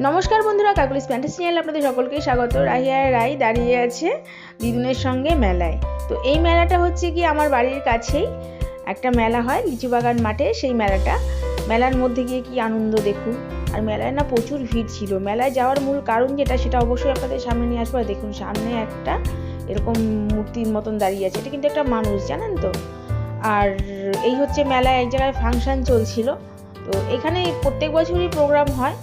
নমস্কার বন্ধুরা, Kokkalis channel আপনাদের সকলকেই স্বাগত। রাহিয়া রায় দাঁড়িয়ে আছে দিদুনের সঙ্গে মেলায়। তো এই মেলাটা হচ্ছে কি আমার বাড়ির কাছেই একটা মেলা হয়, লিচু বাগান মাঠে। সেই মেলাটা, মেলার মধ্যে গিয়ে কি আনন্দ দেখুন। আর মেলায় না প্রচুর ভিড় ছিল। মেলায় যাওয়ার মূল কারণ যেটা, সেটা অবশ্যই আপনাদের সামনে নিয়ে আসব। দেখুন, সামনে একটা এরকম মূর্তির মতন দাঁড়িয়ে আছে। এটা কিন্তু একটা মানুষ, জানেন তো? আর এই হচ্ছে মেলায় এক জায়গায় ফাংশন চলছিল। তো এখানে প্রত্যেক বছরই প্রোগ্রাম হয়।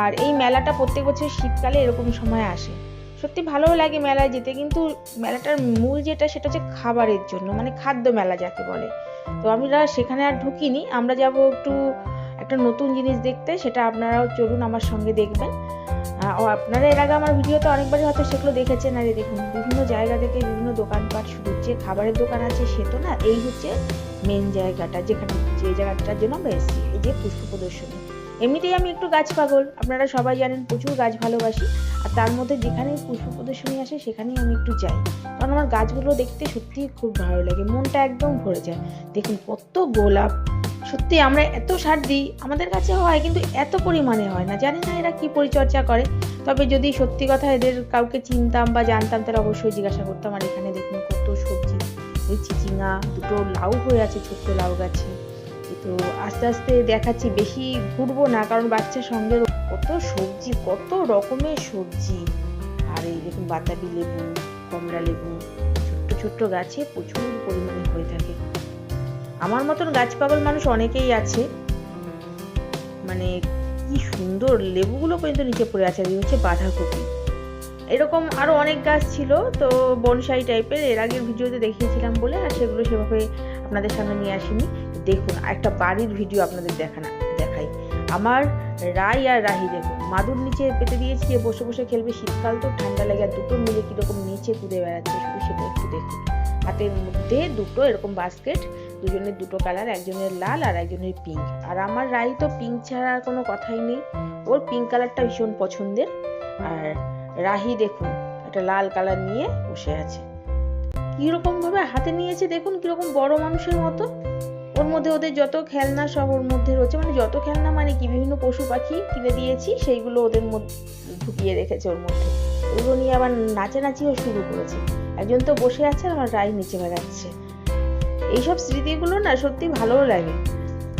আর এই মেলাটা প্রত্যেক বছর শীতকালে এরকম সময় আসে। সত্যি ভালোও লাগে মেলায় যেতে, কিন্তু মেলাটার মূল যেটা সেটা হচ্ছে খাবারের জন্য মানে খাদ্য মেলা যাকে বলে। তো আমরা সেখানে আর ঢুকিনি, আমরা যাব একটু একটা নতুন জিনিস দেখতে, সেটা আপনারাও চলুন আমার সঙ্গে দেখবেন। ও আপনারা এর আগে আমার ভিডিওতে অনেকবারই হয়তো সেগুলো দেখেছেন, আর দেখুন, বিভিন্ন জায়গা থেকে বিভিন্ন দোকানপাট শুরু যে খাবারের দোকান আছে, সে তো না, এই হচ্ছে মেন জায়গাটা, যেখানে যে জায়গাটার জন্য আমরা এসেছি, এই যে পুষ্প প্রদর্শনী। এমনিতেই আমি একটু গাছ পাগল। আপনারা সবাই জানেন প্রচুর গাছ ভালোবাসি। আর তার মধ্যে যেখানেই পুষ্প প্রদর্শনী আসে, সেখানেই আমি একটু যাই। কারণ আমার গাছগুলো দেখতে সত্যিই খুব ভালো লাগে। মনটা একদম ভরে যায়। দেখুন, কত গোলাপ। সত্যি আমরা এত সার দিই, আমাদের কাছে হয়, কিন্তু এত পরিমাণে হয় না। জানি না এরা কি পরিচর্যা করে। তবে যদি সত্যি কথা এদের কাউকে চিনতাম বা জানতাম, তাহলে অবশ্যই জিজ্ঞাসা করতাম। আর এখানে দেখুন কত সবজি। ওই চিচিঙা দুটো লাউ হয়ে আছে, ছোট্ট লাউ গাছে। তো আস্তে আস্তে দেখাচ্ছি, বেশি ঘুরবো না, কারণ বাচ্চার সঙ্গে কত সবজি, কত রকমের সবজি। আর এই দেখুন, বাতাবি লেবু, কমলা লেবু, ছোট্ট ছোট্ট গাছে প্রচুর পরিমাণে হয়ে থাকে। আমার মতন গাছ পাগল মানুষ অনেকেই আছে। মানে কি সুন্দর, লেবুগুলো পর্যন্ত নিচে পড়ে আছে হচ্ছে বাঁধাকপি। এরকম আরও অনেক গাছ ছিল, তো বনসাই টাইপের। এর আগের ভিডিওতে দেখিয়েছিলাম বলে, আর সেগুলো সেভাবে আপনাদের সামনে নিয়ে আসিনি। দেখুন, একটা বাড়ির ভিডিও আপনাদের দেখানা দেখাই। আমার রাই আর রাহি দেখুন মাদুর নিচে পেতে দিয়েছি, যে বসে বসে খেলবে শীতকাল তো, ঠান্ডা লাগে আর দুটো মিলে কীরকম নিচে কুদে বেড়াচ্ছে সেটা একটু দেখুন। হাতের মধ্যে দুটো এরকম বাস্কেট দুজনের দুটো কালার একজনের লাল আর একজনের পিঙ্ক আর আমার রাই তো পিঙ্ক ছাড়া আর কোনো কথাই নেই। ওর পিঙ্ক কালারটা ভীষণ পছন্দের। আর রাহি দেখুন, একটা লাল কালার নিয়ে বসে আছে। কীরকম ভাবে হাতে নিয়েছে দেখুন, কীরকম বড় মানুষের মতো। ওর মধ্যে ওদের যত খেলনা সব ওর মধ্যে রয়েছে মানে যত খেলনা মানে কি, বিভিন্ন পশু পাখি কিনে দিয়েছি, সেইগুলো ওদের মধ্যে ঢুকিয়ে রেখেছে ওর মধ্যে। ওগুলো নিয়ে আবার নাচানাচিও শুরু করেছে। একজন তো বসে আছে আর আমার রাই নিচে বেড়াচ্ছে। এইসব স্মৃতিগুলো না সত্যি ভালোও লাগে।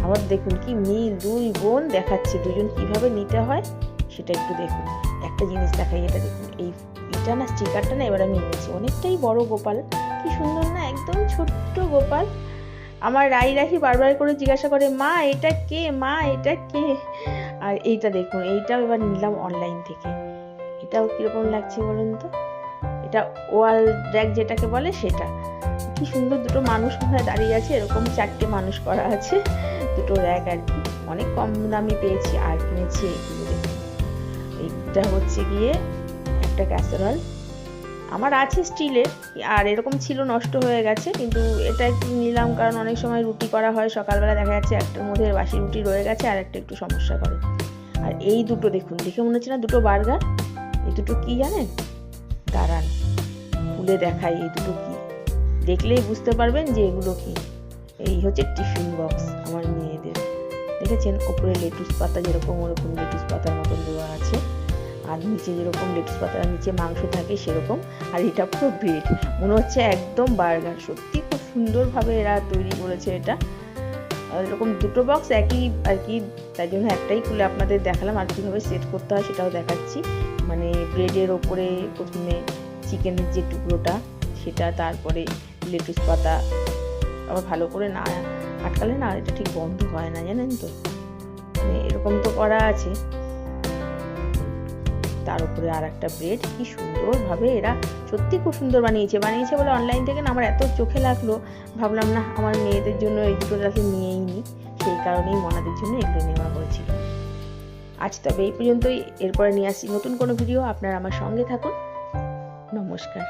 আবার দেখুন কি মিল, দুই বোন দেখাচ্ছে, দুজন কীভাবে নিতে হয়, সেটা একটু দেখুন। একটা জিনিস দেখাই এটা দেখুন এই এটা না স্টিকারটা না এবার আমি এনেছি। অনেকটাই বড় গোপাল, কি সুন্দর না, একদম ছোট্ট গোপাল। আমার রাই রাহি বারবার করে জিজ্ঞাসা করে, মা, এটা কে? মা, এটা কে? আর এইটা দেখুন, এইটাও এবার নিলাম অনলাইন থেকে। এটাও কীরকম লাগছে বলুন তো? এটা ওয়াল র্যাক যেটাকে বলে সেটা। কি সুন্দর দুটো মানুষ কোথায় দাঁড়িয়ে আছে, এরকম চারটে মানুষ করা আছে, দুটো র্যাক আর কি। অনেক কম দামে পেয়েছি, আর কিনেছি এগুলো। এইটা হচ্ছে গিয়ে একটা ক্যাসারল আমার আছে স্টিলের, আর এরকম ছিল নষ্ট হয়ে গেছে, কিন্তু এটা একটু নিলাম কারণ অনেক সময় রুটি করা হয়, সকালবেলা দেখা যাচ্ছে একটার মধ্যে বাসি রুটি রয়ে গেছে, আর একটা একটু সমস্যা করে। আর এই দুটো দেখুন, দেখে মনে হচ্ছে না দুটো বার্গার? এই দুটো কি জানেন? দাঁড়ান, খুলে দেখাই এই দুটো কি। দেখলেই বুঝতে পারবেন যে এগুলো কি। এই হচ্ছে টিফিন বক্স আমার মেয়েদের। দেখেছেন? ওপরে লেটুস পাতা যেরকম, ওরকম লেটুস পাতার মতন দেওয়া আছে। আর নিচে যেরকম লেটুস পাতার নিচে মাংস থাকে সেরকম, আর এটা পুরো ব্রেড মনে হচ্ছে একদম বার্গার। সত্যি খুব সুন্দরভাবে এরা তৈরি করেছে এটা। এরকম দুটো বক্স একই আর কি, তাই জন্য একটাই খুলে আপনাদের দেখালাম আর কীভাবে সেট করতে হয় সেটাও দেখাচ্ছি। মানে ব্রেডের ওপরে প্রথমে চিকেনের যে টুকরোটা, সেটা তারপরে লেটুস পাতা। আবার ভালো করে না আটকালে না এটা ঠিক বন্ধ হয় না, জানেন তো? মানে এরকম তো করা আছে। তার উপরে আর একটা ব্রেড কি সুন্দরভাবে এরা সত্যি খুব সুন্দর বানিয়েছে। বানিয়েছে বলে অনলাইন থেকে না আমার এত চোখে লাগল। ভাবলাম না আমার মেয়েদের জন্য এই দুটো রাখি নিয়েই নিই। সেই কারণেই মনাদের জন্য এগুলো নেওয়া হয়েছিল আজ তবে এই পর্যন্তই। এরপরে নিয়ে আসছি নতুন কোনো ভিডিও আপনারা আমার সঙ্গে থাকুন। নমস্কার।